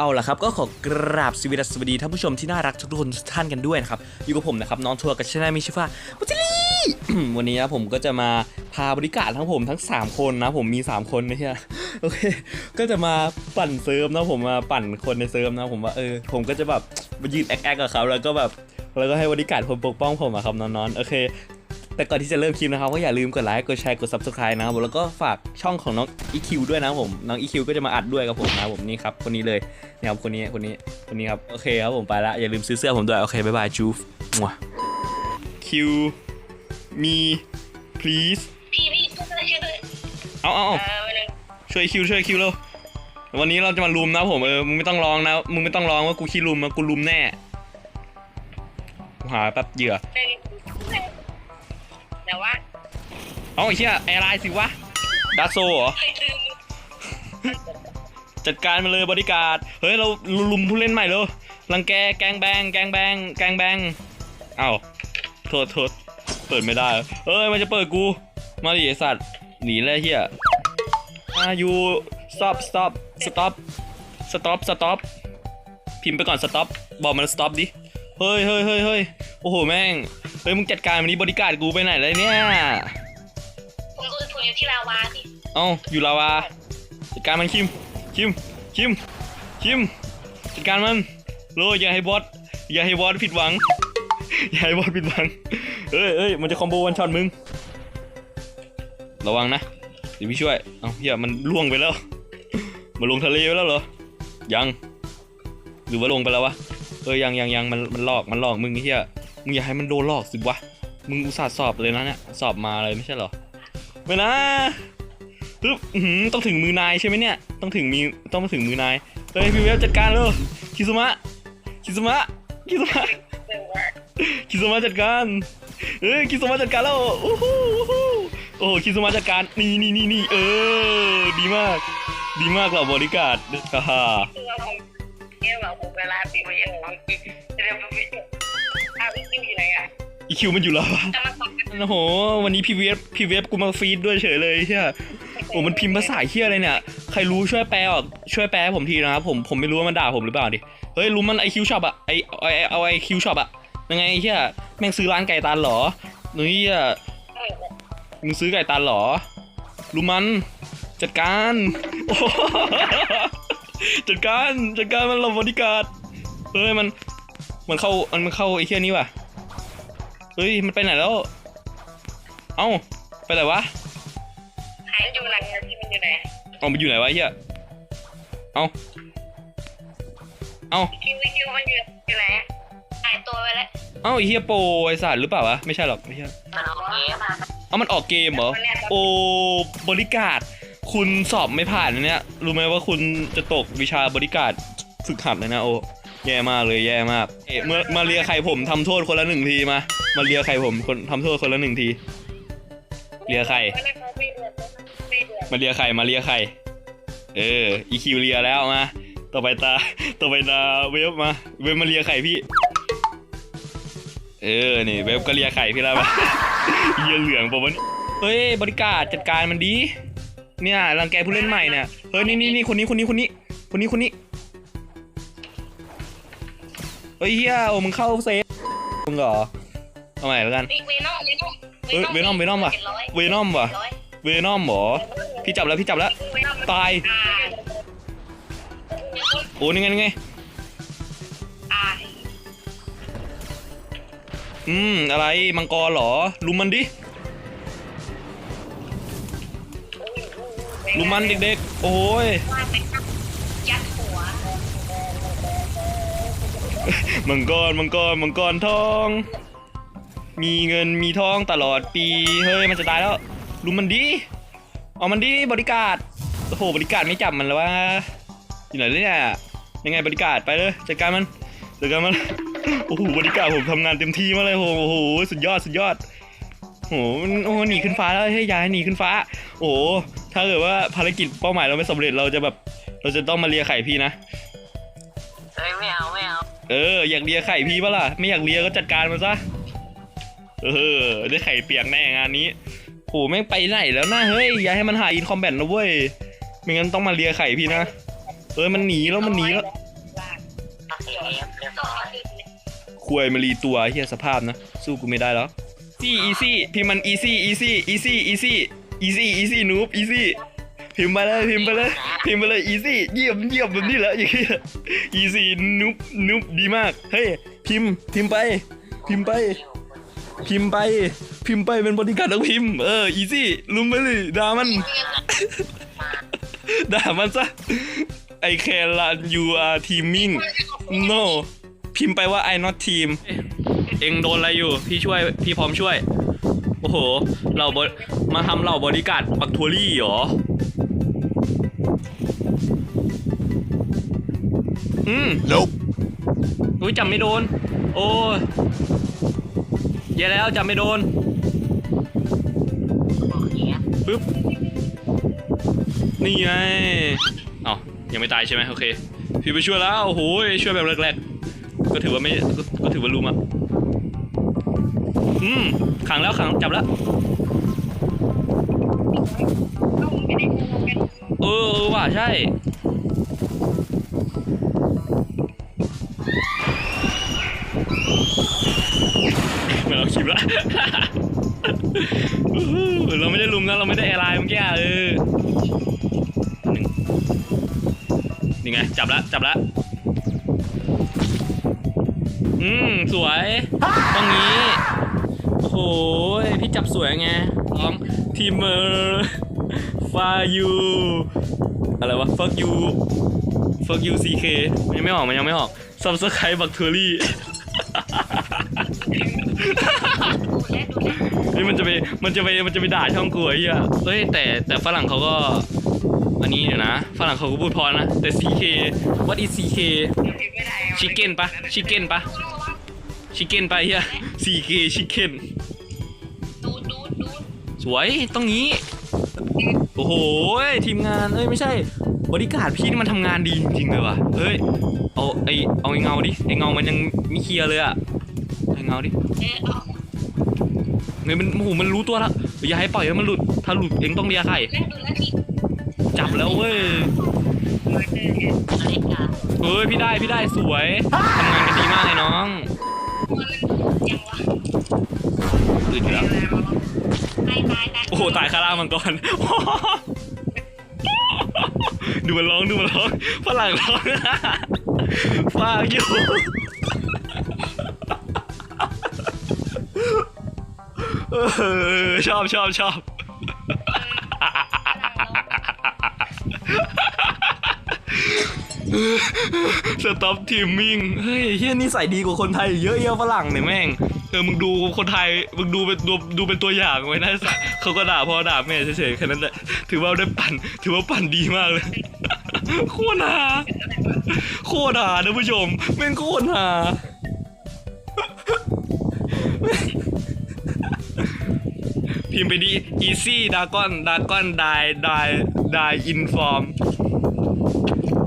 เอาล่ะครับก็ขอกราบสวัสดีสวัสดีท่านผู้ชมที่น่ารักทุกคนทุกท่านกันด้วยนะครับอยู่กับผมนะครับน้องทัวร์กับชาแนลมิชิฟ้าวัจิลีวันนี้นะผมก็จะมาพาบริการทั้งผมทั้ง 3 คนนะผมมี 3 คนนะเฮียโอเคก็จะมาปั่นเซิร์ฟนะผมมาปั่นคนในเซิร์ฟนะผมว่าเออผมก็จะแบบยืนแอคแอคกับเขาแล้วก็แบบแล้วก็ให้บริการคนปกป้องผมอะครับน้องๆโอเค แต่ก่อนที่จะเริ่มคลิปนะครับก็อย่าลืมกดไลค์กดแชร์กด subscribe นะครับผมแล้วก็ฝากช่องของน้อง EQ ด้วยนะครับผมน้อง EQ ก็จะมาอัดด้วยกับผมนะครับผมนี่ครับคนนี้เลยนี่ครับคนนี้คนนี้คนนี้ครับโอเคครับผมไปละอย่าลืมซื้อเสื้อผมด้วยโอเคบ๊ายบายจูฟมัว Q me please พี่พี่ช่วยช่วยช่วยเอาเอาเอเอาอวันหนึงช่วยคิวช่วยคิวเร็ววันนี้เราจะมาลุมนะผมเออมึงไม่ต้องร้องนะมึงไม่ต้องร้องว่ากูขี้ลุมนะกูลุมแน่กูหาแป๊บเหยื่อ เป็น แต่ว่าเอาไอ้เหี้ยแอร์ไลน์สิวะดัซโซเหรอ เคยลืมจัดการมาเลยบริการดเฮ้ย เราลุมผู้เล่นใหม่เลยรังแกแกงแบง แกงแบง แกงแบง เอ้าโทษโทษเปิดไม่ได้ เอ้ย มันจะเปิดกู มาดิไอ้สัตว์ หนีเลยเฮียอ่า you stop stop stop stop stop พิมพ์ไปก่อน stop บอกมัน stop ดิ เฮ้ยเฮ้ยเฮ้ยเฮ้ยโอ้โห แม่ง เฮ้ยมึงจัดการมันนี้บริการดกูไปไหนเลยเนี่ยผมดูผมอยู่ที่ลาวาพี่เอ้าอยู่ลาวาจัดการมันคิมคิมคิมคิมจัดการมันโลอย่าให้บอสอย่าให้บอสผิดหวัง อย่าให้บอสผิดหวังเอ้ยเอ้ยมันจะคอมโบวันช็อตมึง ระวังนะเดี๋ยวพี่ช่วยเอ้าเฮียมันล่วงไปแล้ว มันลงทะเลไปแล้วเหรอยังหรือว่าลงไปแล้ววะเออยังยังยังมันมันหลอกมันหลอกมึงไอ้เฮีย มึงอย่าให้มันโดนหลอกสิวะ มึงอุตส่าห์สอบเลยนะเนี่ยสอบมาเลยไม่ใช่เหรอไม่นะปึ๊บต้องถึงมือนายใช่ไหมเนี่ย ต้องถึงมีต้องมาถึงมือนายเฮ้ยพี่เวฟจัดการเลยคิซุมะคิซุมะคิซุมะคิซุมะจัดการเฮ้ยคิซุมะจัดการแล้วโอ้โหโอ้โหโอ้คิซุมะจัดการนี่นี่นี่นี่เออ ดีมาก ดีมากเหล่าบริการดฮ่าฮ่าคื อว่าผมเนี่ยแบบผมเวลาปีไปยังผมจะเรียกว่าพี่อ้าวพี่คิวอยู่ไหนอะอีคิวมันอยู่แล้ววะจะมาตอบกันโอ้โห วันนี้พี่เวฟพี่เวฟกูมาฟีดด้วยเฉยเลยเฮียโอ้มันพิมพ์ภาษาเฮียอะไรเนี่ย ใครรู้ช่วยแปลออกช่วยแปลให้ผมทีนะครับผมผมไม่รู้ว่ามันด่าผมหรือเปล่าดิ เฮ้ยรู้มันไอคิวช็อปอะไอไอเอาไอคิวช็อปอะยังไงเฮียแม่งซื้อร้านไก่ตันเหรอหนุ่ยอะมึงซื้อไก่ตันเหรอ รู้มัน จัดการโอ้โหจัดการจัดการมันเราบริการดเฮ้ยมัน มันเข้ามันมันเข้าไอเฮียนี้ว่ะ เฮ้ย มันไปไหนแล้ว เอ้า ไปไหนวะหายอยู่ไหนอะพี่มันอยู่ไหนเอามันอยู่ไหนวะไอ้เฮียเอ้า เอ้าคิวคิวมันอยู่อยู่ไหนอะหายตัวไปแล้วเอ้าไอ้เฮียโปรไอสัตว์หรือเปล่าวะ ไม่ใช่หรอกไม่ใช่มันเอาเกมเอ้ามันออกเกมเหรอ โอ้บริการดคุณสอบไม่ผ่านนะเนี่ย รู้ไหมว่าคุณจะตกวิชาบริการดฝึกหัดเลยนะโอ้ แย่มากเลยแย่มากเอ๊ะเมื่อมาเลียไข่ผมทำโทษคนละหนึ่งทีมา มาเลียไข่ผมคนทำโทษคนละหนึ่งที เลียใครไม่ได้เขาไม่เดือดไม่เดือดมาเลียไข่มาเลียไข่ เอออีคิวเลียแล้วมา ต่อไปตา ต่อไปตาเวฟมา เวฟมาเลียไข่พี่ เออ นี่เวฟก็เลียไข่พี่แล้วมาเยี่ยเหลืองปะวะเนี่ยเฮ้ย บริการจัดการมันดี เนี่ยรังแกผู้เล่นใหม่เนี่ย เฮ้ย นี่นี่นี่คนนี้คนนี้คนนี้ คนนี้คนนี้ เฮ้ยเฮียโอ้มึงเข้าเซฟมึงเหรอเอาใหม่แล้วกันเฮ้ยเวนอมเวนอมเอ้ยเวนอมเวนอมว่ะจ็ดร้อยเวนอมว่ะร้อยเวนอมเหรอพี่จับแล้วพี่จับแล้วเวนอมตายอ่าโอ้นี่ไงนี่ไง อ่าอืม อะไร มังกรเหรอ ลุมมันดิ ลุมมันเด็กๆ โอ้ย ว่าไปยัดหัว มังกรมังกรมังกรทอง มีเงินมีทองตลอดปีเฮ้ยมันจะตายแล้วลุมมันดิเอามันดิบริการโอ้โหบริการไม่จับมันแล้ววะอยู่ไหนเนี่ยยังไงบริการไปเลยจัดการมันจัดการมันโอ้โหบริการผมทำงานเต็มที่มากเลยโอ้โหสุดยอดสุดยอดโอ้โหมันโอ้หนีขึ้นฟ้าแล้วเฮ้ยอยาให้หนีขึ้นฟ้า โอ้โหถ้าเกิดว่าภารกิจเป้าหมายเราไม่สำเร็จเราจะแบบ เราจะต้องมาเลียไข่พี่นะเฮ้ยไม่เอา เออ อยากเลียไข่พี่ปะล่ะ ไม่อยากเลียก็จัดการมันซะ เออ ได้ไข่เปียกแน่งานนี้โหแม่งไปไหนแล้วนะเฮ้ย อย่าให้มันหาอินคอมแบทนะเว้ย ไม่งั้นต้องมาเลียไข่พี่นะ เออ มันหนีแล้วมันหนีแล้วควยมารีตัวเฮียสภาพนะ สู้กูไม่ได้แล้วซี่อีซี่พี่มันอีซี่อีซี่อีซี่อีซี่อีซี่อีซี่นูบอีซี่ พิมพ์ไปเลยพิมพ์ไปเลยพิมพ์ไปเลยอีซี่เยี่ยมเยี่ยมแบบนี้แหละอย่างเงี้ยอีซี่นูบนูบดีมากเฮ้ยพิมพ์พิมพ์ไป พิมพ์ไป พิมพ์ไป พิมพ์ไปเป็นบริการต้องพิมพ์เอออีซี่ลุมไปเลยด่ามันด่ามันซะ I can run you are teaming no พิมพ์ไปว่า I not team เองโดนอะไรอยู่ พี่ช่วยพี่พร้อมช่วย โอ้โห เราบมาทำเราบริการบักทัวรี่เหรอ อืม Nope. อุ้ยจำไม่โดน โอ้ยแย่แล้วจำไม่โดนปึ๊บ นี่ไงเอ้ายังไม่ตายใช่ไหมโอเค พี่ไปช่วยแล้ว โอ้โห ช่วยแบบแรกๆ ก็ถือว่าไม่ ก็ก็ถือว่ารู้มาอืม ขังแล้วขังจับแล้ว เออเออว่ะใช่ ละ เราไม่ได้ลุมนะเราไม่ได้แอร์ไลน์เมื่อกี้เออหนึ่งนี่ไงจับละจับละอืมสวยตรงนี้โอ้โหพี่จับสวยไงร้องทีมเมอร์ฟายูอะไรวะ fuck you fuck you ck มันยังไม่ออกมันยังไม่ออก subscribe บักเทอรี่ นี่มันจะไปมันจะไปมันจะไปด่าช่องกูไอ้เหี้ยเฮ้ยแต่แต่ฝรั่งเขาก็ อันนี้เดี๋ยวนะฝรั่งเขาก็พูดพอนะแต่ CK what is CK ชิคเก้นปะชิคเก้นปะชิคเก้นปะเฮีย CK ชิคเก้นดูดูดูสวยต้องงี้โอ้โหทีมงานเอ้ยไม่ใช่ บริการดพี่นี่มันทำงานดีจริงๆเลยว่ะเฮ้ยเอาไอเอาไอเงาดิไอเงามันยังไม่เคลียร์เลยอะไอเงาดิ เออเอาเฮ้ยมันโอ้โหมันรู้ตัวแล้วอย่าให้ปล่อยให้มันหลุด ถ้าหลุดเองต้องเลียไข่เล่นดูแล้วทีจับแล้วเว้ยมาเจอเล่นกันเฮ้ยพี่ได้พี่ได้สวยทำงานกันดีมากเลยน้องยังวะตื่นอยู่แล้วตายตายตายโอ้โหตายคารามังกร ดูมันร้องดูมันร้องฝรั่งร้อง ฟากอยู่ ออชอบชอบชอบ สต็อปทีมมิ่ง เฮ้ยเฮียนี่ใส่ดีกว่าคนไทยเยอะเยอะฝรั่งเนี่ยแม่ง เออ มึงดูคนไทย มึงดูเป็นดูดูเป็นตัวอย่างไว้นะสัสเขาก็ด่าพ่อด่าแม่เฉยๆแค่นั้นแหละ ถือว่าได้ปั่น ถือว่าปั่นดีมากเลย โคตรฮาโคตรฮาท่านผู้ชม แม่งโคตรฮา พิมพ์ไปดี easy dragon dragon die die die inform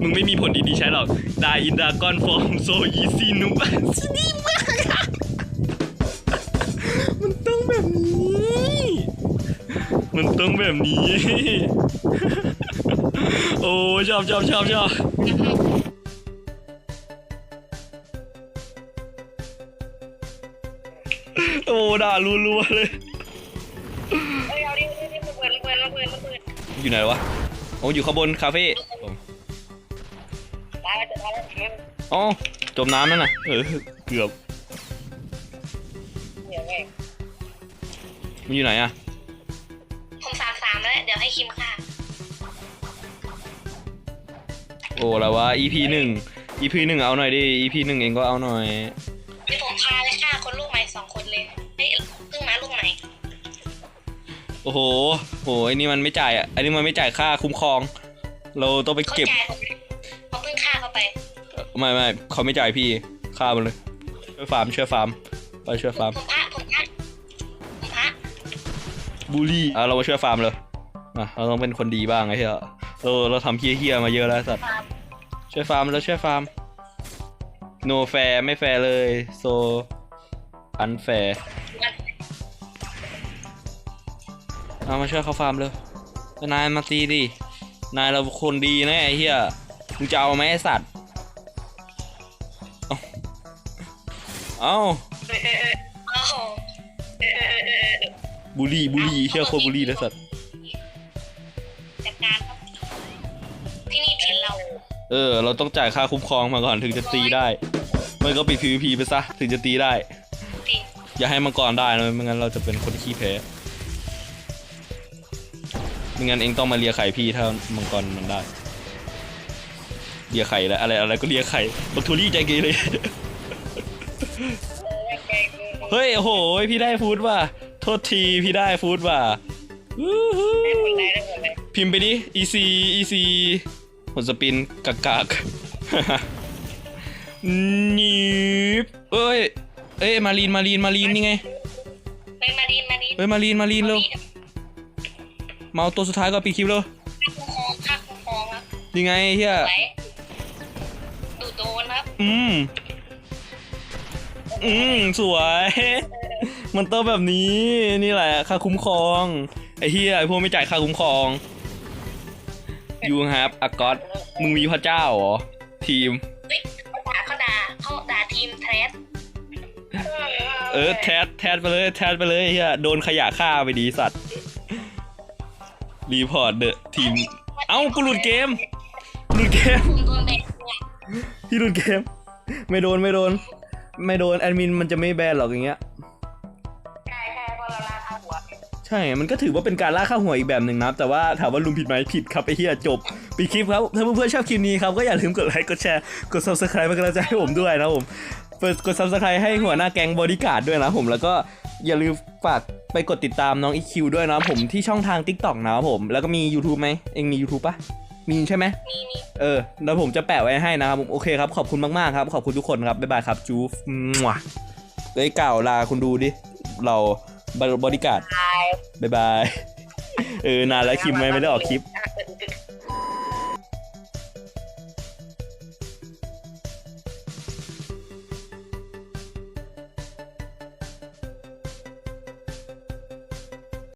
มึงไม่มีผลดีๆใช้หรอก Die in Dragon Form so easy นุ๊กชิดีมากมันต้องแบบนี้ มันต้องแบบนี้ โอ้ชอบชอบชอบชอบโอ้ด่ารัวๆเลย บิดระเบิดระเบิดอยู่ไหนวะโอ้อยู่ข้างบนคาเฟ่ตายแล้วจะตายแล้วเดี๋ยวอ๋อจมน้ำนั่นน่ะเออเกือบเดี๋ยวแม่งมันอยู่ไหนอะผมสามสามแล้วเดี๋ยวให้คิมฆ่าโอ้แล้ววะ EP หนึ่ง EP หนึ่งเอาหน่อยดิ EP หนึ่งเองก็เอาหน่อย เดี๋ยวผมพาเลยฆ่าคนลูกใหม่สองคนเลย โอ้โหโหไอ้นี่มันไม่จ่ายอะไอ้นี่มันไม่จ่ายค่าคุ้มครอง เราต้องไปเขาเก็บ จ่ายผมเขาเพิ่งฆ่าเขาไปเอ่อไม่ไม่เขาไม่จ่ายพี่ค่ามันเลยช่วยฟาร์มช่วยฟาร์มไปช่วยฟาร์มผมพระผมพระผมพระบูลลี่อะเรามาช่วยฟาร์มเลยอะเราต้องเป็นคนดีบ้างไอ้เหี้ยเราเราทำเฮี้ยๆมาเยอะแล้วสัตว์ช่วยฟาร์มแล้วช่วยฟาร์ม no fair ไม่แฟร์เลย so unfair เอามาช่วยเขาฟาร์มเลยนายมาตีดิ นายเราคนดีนะไอ้เหี้ย มึงจะเอาไหมไอ้สัตว์ เอาเอ้าโอ้โหบุรีบุรีเชี่ยโคตรบุรีนะสัตว์จัดการครับที่นี่ถิ่นเรา เออ เราต้องจ่ายค่าคุ้มครองมาก่อนถึงจะตีได้ไม่ก็ปิด PVP ไปซะ ถึงจะตีได้จริงอย่าให้มังกรได้นะไม่งั้นเราจะเป็นคนขี้แพ้ ไม่งั้นเองต้องมาเลียไข่พี่ถ้ามังกรมันได้ เลียไข่แล้วอะไรอะไรก็เลียไข่บักทูรี่ใจเกเรเฮ้ยโอ้โหพี่ได้ฟูดว่ะโทษทีพี่ได้ฟูดว่ะวู้ฮู้ได้หมดเลยได้หมดเลยพิมพ์ไปดิ EC EC ผลสปินกากากนีบเอ้ย เอ้ยมารีนมารีนมารีนนี่ไงไปมาดีนมาดีนเฮ้ยมารีนมารีนเร็วมา เอาตัวสุดท้ายก็ปีคลิปเร็วค่าคุ้มครองค่าคุ้มครองครับยังไงเฮียไหนดูโดนครับอืมอืมสวย มันต้องแบบนี้นี่แหละค่าคุ้มครอง ไอ้เฮียไอ้พวกไม่จ่ายค่าคุ้มครองยูครับอากอตมึงมีพระเจ้าเหรอ ทีม เฮ้ยเขาด่าเขาด่าเขาด่าทีมแทสเออแทสแทสไปเลยแทสไปเลยเฮียโดนขยะฆ่าไปดีสัตว์ รีพอร์ตเดอะทีม เอ้ากูหลุดเกมหลุดเกม คุณโดนแบนเนี่ยพี่หลุดเกม ไม่โดนไม่โดน ไม่โดนแอดมินมันจะไม่แบนหรอกอย่างเงี้ย ใช่ใช่เพราะเราลาค่าหัวใช่ มันก็ถือว่าเป็นการล่าค่าหัวอีกแบบหนึ่งนะแต่ว่าถามว่าลุมผิดไหมผิดครับไอ้เหี้ยจบปีคลิปครับ ถ้าเพื่อนๆชอบคลิปนี้ครับ ก็อย่าลืมกดไลค์ กดแชร์ กด subscribe เป็นกำลังใจให้ผมด้วยนะครับผมเปิดกด subscribe ให้หัวหน้าแก๊งบอดี้การ์ดด้วยนะครับผม แล้วก็ อย่าลืมฝากไปกดติดตามน้อง EQ ด้วยนะครับผมที่ช่องทาง TikTok นะครับผม แล้วก็มี YouTube ไหมเองมี YouTube ปะมีใช่ไหมมีมีเออแล้วผมจะแปะไว้ให้นะครับผมโอเคครับ ขอบคุณมากๆครับ ขอบคุณทุกคนครับ บ๊ายบายครับ จูฟมั่วเอ้ยกล่าวลาคุณดูดิ เราบริการดตายบ๊ายบาย เออนานแล้วคลิปไม่ไม่ได้ออกคลิปอะ